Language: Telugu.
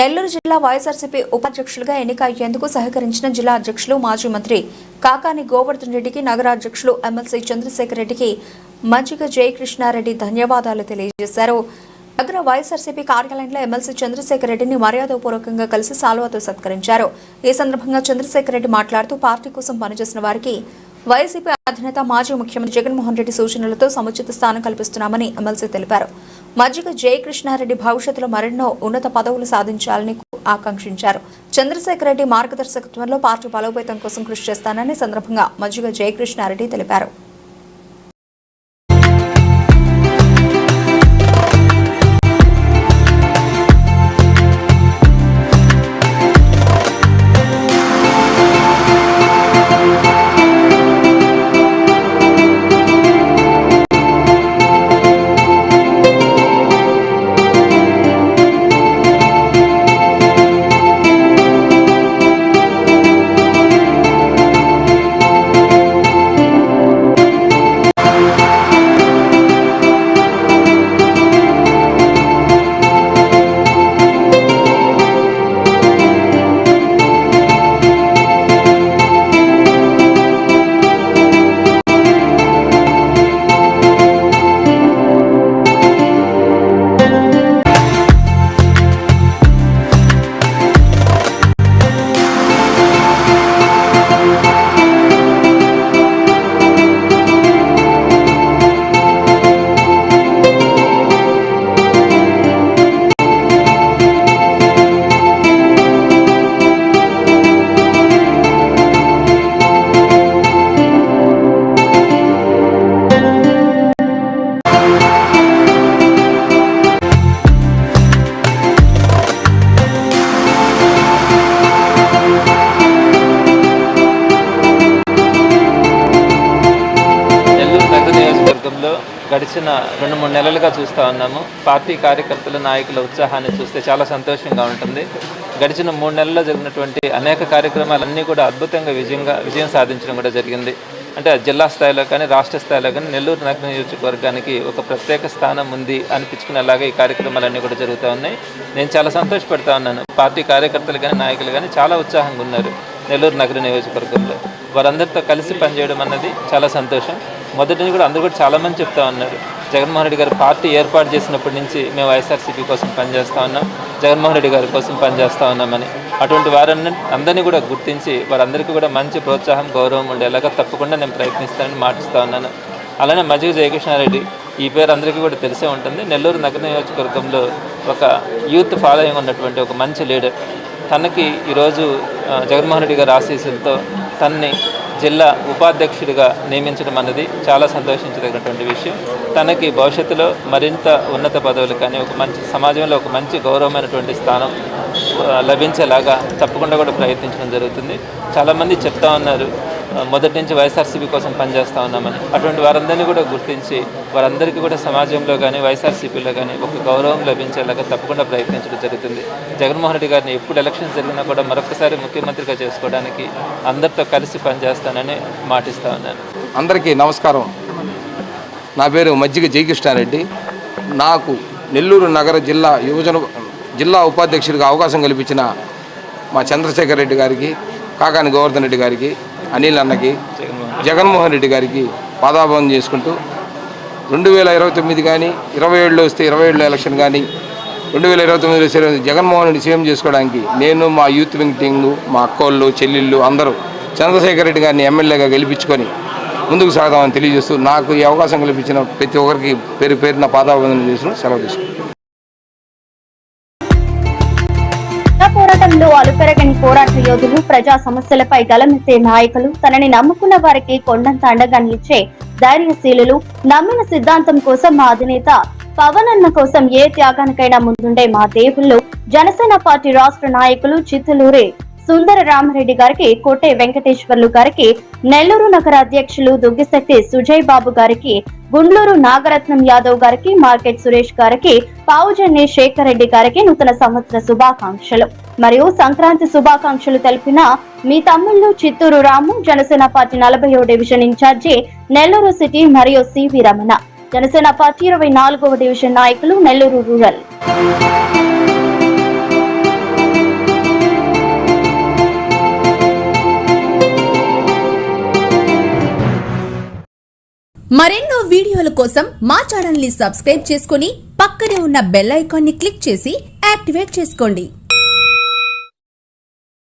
నెల్లూరు జిల్లా వైఎస్ఆర్సీపీ ఉపాధ్యక్షులుగా ఎన్నిక అయ్యేందుకు సహకరించిన జిల్లా అధ్యక్షులు మాజీ మంత్రి కాకాని గోవర్ధన్ రెడ్డికి నగరాధ్యక్షులు ఎమ్మెల్సీ చంద్రశేఖర్ రెడ్డికి మంచిగ జయకృష్ణారెడ్డి ధన్యవాదాలు తెలియజేశారు. నగర వైఎస్ఆర్సీపీ కార్యాలయంలో ఎమ్మెల్సీ చంద్రశేఖర్ రెడ్డిని మర్యాదపూర్వకంగా కలిసి సాల్వాతో సత్కరించారు. ఈ సందర్భంగా చంద్రశేఖర్ రెడ్డి మాట్లాడుతూ పార్టీ కోసం పనిచేసిన వారికి వైసీపీ అధినేత మాజీ ముఖ్యమంత్రి జగన్మోహన్ రెడ్డి సూచనలతో సముచిత స్థానం కల్పిస్తున్నామని ఎమ్మెల్సీ తెలిపారు. మజ్జిగ జయకృష్ణారెడ్డి భవిష్యత్తులో మరెన్నో ఉన్నత పదవులు సాధించాలని ఆకాంక్షించారు. చంద్రశేఖర్ రెడ్డి మార్గదర్శకత్వంలో పార్టీ బలోపేతం కోసం కృషి చేస్తానని సందర్భంగా మజ్జిగ జయకృష్ణారెడ్డి తెలిపారు. నియోజకవర్గంలో గడిచిన రెండు మూడు నెలలుగా చూస్తూ ఉన్నాము. పార్టీ కార్యకర్తల నాయకుల ఉత్సాహాన్ని చూస్తే చాలా సంతోషంగా ఉంటుంది. గడిచిన మూడు నెలల్లో జరిగినటువంటి అనేక కార్యక్రమాలన్నీ కూడా అద్భుతంగా విజయంగా విజయం సాధించడం కూడా జరిగింది. అంటే జిల్లా స్థాయిలో కానీ రాష్ట్ర స్థాయిలో కానీ నెల్లూరు నగర నియోజకవర్గానికి ఒక ప్రత్యేక స్థానం ఉంది అనిపించుకునేలాగా ఈ కార్యక్రమాలన్నీ కూడా జరుగుతూ ఉన్నాయి. నేను చాలా సంతోషపడతా ఉన్నాను. పార్టీ కార్యకర్తలు కానీ నాయకులు కానీ చాలా ఉత్సాహంగా ఉన్నారు నెల్లూరు నగర నియోజకవర్గంలో. వారందరితో కలిసి పనిచేయడం అన్నది చాలా సంతోషం. మొదటి నుంచి కూడా అందరూ కూడా చాలామంది చెప్తా ఉన్నారు. జగన్మోహన్ రెడ్డి గారు పార్టీ ఏర్పాటు చేసినప్పటి నుంచి మేము వైఎస్ఆర్సీపీ కోసం పనిచేస్తూ ఉన్నాం. జగన్మోహన్ రెడ్డి గారి కోసం పనిచేస్తూ ఉన్నామని. అటువంటి వారిని అందరినీ కూడా గుర్తించి వారందరికీ కూడా మంచి ప్రోత్సాహం గౌరవం ఉండేలాగా తప్పకుండా నేను ప్రయత్నిస్తానని మాటిస్తూ ఉన్నాను. అలానే మజ్జిగ జయకృష్ణారెడ్డి ఈ పేరు అందరికీ కూడా తెలిసే ఉంటుంది. నెల్లూరు నగర నియోజకవర్గంలో ఒక యూత్ ఫాలోయింగ్ ఉన్నటువంటి ఒక మంచి లీడర్. తనకి ఈరోజు జగన్మోహన్ రెడ్డి గారి ఆశీస్సులతో తనని జిల్లా ఉపాధ్యక్షుడిగా నియమించడం అన్నది చాలా సంతోషించదగినటువంటి విషయం. తనకి భవిష్యత్తులో మరింత ఉన్నత పదవులు కానీ ఒక మంచి సమాజంలో ఒక మంచి గౌరవమైనటువంటి స్థానం లభించేలాగా తప్పకుండా కూడా ప్రయత్నించడం జరుగుతుంది. చాలామంది చెప్తా ఉన్నారు మొదటి నుంచి వైఎస్ఆర్సీపీ కోసం పనిచేస్తూ ఉన్నామని. అటువంటి వారందరినీ కూడా గుర్తించి వారందరికీ కూడా సమాజంలో కానీ వైఎస్ఆర్సీపీలో కానీ ఒక గౌరవం లభించేలాగా తప్పకుండా ప్రయత్నించడం జరుగుతుంది. జగన్మోహన్ రెడ్డి గారిని ఎప్పుడు ఎలక్షన్ జరిగినా కూడా మరొకసారి ముఖ్యమంత్రిగా చేసుకోవడానికి అందరితో కలిసి పనిచేస్తానని మాటిస్తా ఉన్నాను. అందరికీ నమస్కారం. నా పేరు మజ్జిగ జయకృష్ణారెడ్డి. నాకు నెల్లూరు నగర జిల్లా యువజన జిల్లా ఉపాధ్యక్షుడిగా అవకాశం కల్పించిన మా చంద్రశేఖర్ రెడ్డి గారికి కాకాని గోవర్ధన్ రెడ్డి గారికి అనిల్ అన్నకి జగన్మోహన్ రెడ్డి గారికి పాదాభం చేసుకుంటూ రెండు వేల ఇరవై తొమ్మిది కానీ ఇరవై ఏడులో వస్తే ఇరవై ఏడులో ఎలక్షన్ కానీ రెండు వేల ఇరవై తొమ్మిదిలో సరే జగన్మోహన్ రెడ్డి సీఎం చేసుకోవడానికి నేను మా యూత్ వింగ్ మా అక్కోళ్ళు చెల్లెళ్ళు అందరూ చంద్రశేఖర్ రెడ్డి గారిని ఎమ్మెల్యేగా గెలిపించుకొని ముందుకు సాగదామని తెలియజేస్తూ నాకు ఈ అవకాశం కల్పించిన ప్రతి ఒక్కరికి పేరు పేరున పాదాభం చేసిన సెలవు తీసుకుంటాను పోరాటంలో అలుపెరగని పోరాట యోధులు ప్రజా సమస్యలపై గలమెత్తే నాయకులు. తనని నమ్ముకున్న వారికి కొండంత అండగా నిలిచే ధైర్యశీలులు. నమ్మిన సిద్ధాంతం కోసం మా అధినేత పవన్ అన్న కోసం ఏ త్యాగానికైనా ముందుండే మా దేవుళ్ళు. జనసేన పార్టీ రాష్ట్ర నాయకులు చిత్తలూరి సుందర రామరెడ్డి గారికి కోటే వెంకటేశ్వర్లు గారికి నెల్లూరు నగర అధ్యక్షులు దుగ్గిశెట్టి సుజయ్ బాబు గారికి గుండ్లూరు నాగరత్నం యాదవ్ గారికి మార్కెట్ సురేష్ గారికి పావుజన్ని శేఖర్ రెడ్డి గారికి నూతన సంవత్సర శుభాకాంక్షలు. మరియు సంక్రాంతి శుభాకాంక్షలు తెలిపిన మీ తమ్ముళ్ళు చిత్తూరు రాము జనసేన పార్టీ నలభైవ division in charge Nellore city మరియు C V Ramana. Janasena party ఇరవై నాలుగవ డివిజన్ నాయకులు నెల్లూరు రూరల్. మరెన్నో వీడియోల కోసం మా ఛానల్ని సబ్స్క్రైబ్ చేసుకుని పక్కనే ఉన్న బెల్ ఐకాన్ని క్లిక్ చేసి యాక్టివేట్ చేసుకోండి.